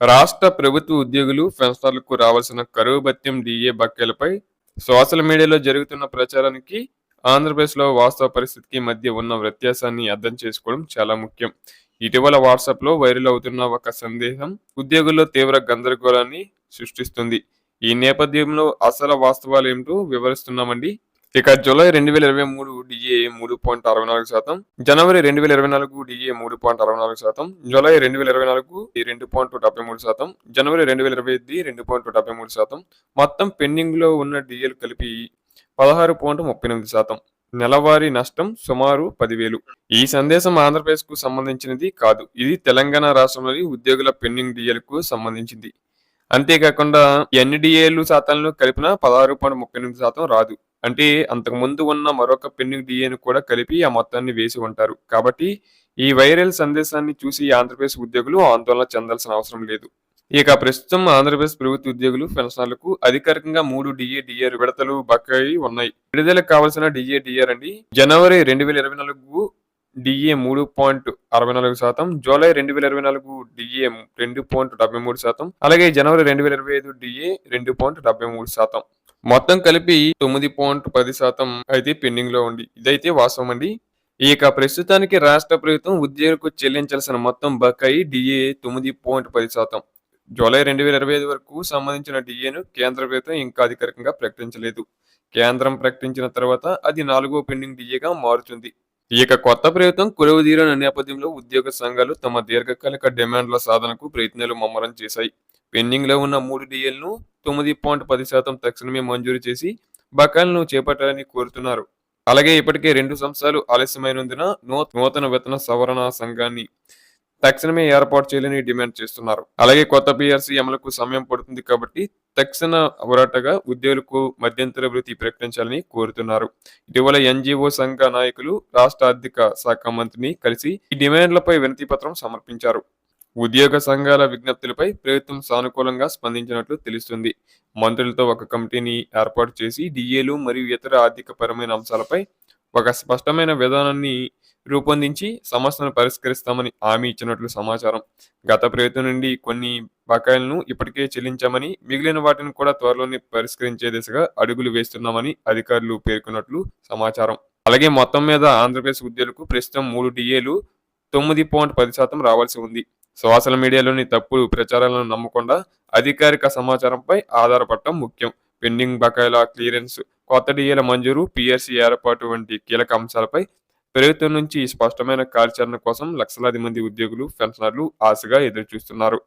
రాష్ట్ర ప్రభుత్వ ఉద్యోగులు పెన్షనర్లకు రావాల్సిన కరువు భత్యం డిఏ బకాయిలపై సోషల్ మీడియాలో జరుగుతున్న ప్రచారానికి ఆంధ్రప్రదేశ్లో వాస్తవ పరిస్థితికి మధ్య ఉన్న వ్యత్యాసాన్ని అర్థం చేసుకోవడం చాలా ముఖ్యం. ఇటీవల వాట్సాప్లో వైరల్ అవుతున్న ఒక సందేహం ఉద్యోగుల్లో తీవ్ర గందరగోళాన్ని సృష్టిస్తుంది. ఈ నేపథ్యంలో అసలు వాస్తవాలు ఏమిటో వివరిస్తున్నామండి. ఇక జూలై రెండు వేల ఇరవై మూడు డిఏ మూడు పాయింట్ అరవై నాలుగు శాతం. జనవరి రెండు వేల ఇరవై నాలుగు డిఏ మూడు పాయింట్ అరవై నాలుగు శాతం. జూలై రెండు వేల ఇరవై నాలుగు రెండు పాయింట్ డెబ్బై మూడు శాతం. జనవరి రెండు వేల ఇరవై ఐదు రెండు పాయింట్ డెబ్బై మూడు శాతం. మొత్తం పెండింగ్లో ఉన్న డిఏలు కలిపి పదహారు పాయింట్ ముప్పై ఎనిమిది శాతం. నెలవారీ నష్టం సుమారు పదివేలు. ఈ సందేశం ఆంధ్రప్రదేశ్కు సంబంధించినది కాదు. ఇది తెలంగాణ రాష్ట్రంలోని ఉద్యోగుల పెండింగ్ డిఏలకు సంబంధించింది. అంతేకాకుండా ఎన్డీఏలు శాతాలను కలిపిన పదహారు పాయింట్ ముప్పై ఎనిమిది శాతం రాదు. అంటే అంతకు ముందు ఉన్న మరొక పెండింగ్ డిఏను కూడా కలిపి ఆ మొత్తాన్ని వేసి ఉంటారు. కాబట్టి ఈ వైరల్ సందేశాన్ని చూసి ఆంధ్రప్రదేశ్ ఉద్యోగులు ఆందోళన చెందాల్సిన అవసరం లేదు. ఇక ప్రస్తుతం ఆంధ్రప్రదేశ్ ప్రభుత్వ ఉద్యోగులు పెన్షనర్లకు అధికారికంగా మూడు డిఏ డిఆర్ విడతలు బకాయి ఉన్నాయి. విడుదలకు కావాల్సిన డిఏ డిఆర్ అండి. జనవరి రెండు వేల ఇరవై నాలుగు డిఏ మూడు పాయింట్ అరవై నాలుగు శాతం జూలై రెండు వేల ఇరవై నాలుగు డిఏ రెండు పాయింట్ డెబ్బై మూడు శాతం అలాగే జనవరి రెండు వేల ఇరవై ఐదు డిఏ రెండు పాయింట్ డెబ్బై మూడు శాతం. మొత్తం కలిపి తొమ్మిది పాయింట్ పది శాతం అయితే పెండింగ్లో ఉంది. ఇదైతే వాస్తవం అండి. ఇక ప్రస్తుతానికి రాష్ట్ర ప్రభుత్వం ఉద్యోగులకు చెల్లించాల్సిన మొత్తం బకాయి డిఏ తొమ్మిది పాయింట్ పది శాతం. జూలై రెండు వేల ఇరవై ఐదు వరకు సంబంధించిన డిఏను కేంద్ర ప్రభుత్వం ఇంకా అధికారికంగా ప్రకటించలేదు. కేంద్రం ప్రకటించిన తర్వాత అది నాలుగో పెండింగ్ డిఏగా మారుతుంది. ఇక కొత్త ప్రభుత్వం కొలువు తీరిన నేపథ్యంలో ఉద్యోగ సంఘాలు తమ దీర్ఘకాలిక డిమాండ్ల సాధనకు ప్రయత్నాలు ముమ్మరం చేశాయి. పెండింగ్లో ఉన్న మూడు డిఎల్ను తొమ్మిది పాయింట్ పది శాతం తక్షణమే మంజూరు చేసి బకాయిలను చేపట్టాలని కోరుతున్నారు. అలాగే ఇప్పటికే రెండు సంవత్సరాలు ఆలస్యమైనందున నూతన వేతన సవరణ సంఘాన్ని తక్షణమే ఏర్పాటు చేయాలని డిమాండ్ చేస్తున్నారు. అలాగే కొత్త పిఆర్సీ అమలుకు సమయం పడుతుంది కాబట్టి తక్షణ పోరాటగా ఉద్యోగులకు మధ్యంతర వృత్తి ప్రకటించాలని కోరుతున్నారు. ఇటీవల ఎన్జిఓ సంఘ నాయకులు రాష్ట్ర ఆర్థిక శాఖ మంత్రిని కలిసి ఈ డిమాండ్లపై వినతి పత్రం సమర్పించారు. ఉద్యోగ సంఘాల విజ్ఞప్తులపై ప్రభుత్వం సానుకూలంగా స్పందించినట్లు తెలుస్తుంది. మంత్రులతో ఒక కమిటీని ఏర్పాటు చేసి డిఏలు మరియు ఇతర ఆర్థిక పరమైన అంశాలపై ఒక స్పష్టమైన విధానాన్ని రూపొందించి సమస్యను పరిష్కరిస్తామని హామీ ఇచ్చినట్లు సమాచారం. గత ప్రభుత్వం నుండి కొన్ని బకాయిలను ఇప్పటికే చెల్లించామని మిగిలిన వాటిని కూడా త్వరలోనే పరిష్కరించే దిశగా అడుగులు వేస్తున్నామని అధికారులు పేర్కొన్నట్లు సమాచారం. అలాగే మొత్తం మీద ఆంధ్రప్రదేశ్ ఉద్యోగులకు ప్రస్తుతం మూడు డిఏలు తొమ్మిది పాయింట్ పది శాతం రావాల్సి ఉంది. సోషల్ మీడియాలోని తప్పుడు ప్రచారాలను నమ్మకుండా అధికారిక సమాచారంపై ఆధారపడటం ముఖ్యం. పెండింగ్ బకాయిల క్లియరెన్స్ కొత్త డిఏల మంజూరు పిఆర్సీ ఏర్పాటు వంటి కీలక అంశాలపై ప్రభుత్వం నుంచి స్పష్టమైన కార్యాచరణ కోసం లక్షలాది మంది ఉద్యోగులు పెన్షనర్లు ఆశగా ఎదురుచూస్తున్నారు.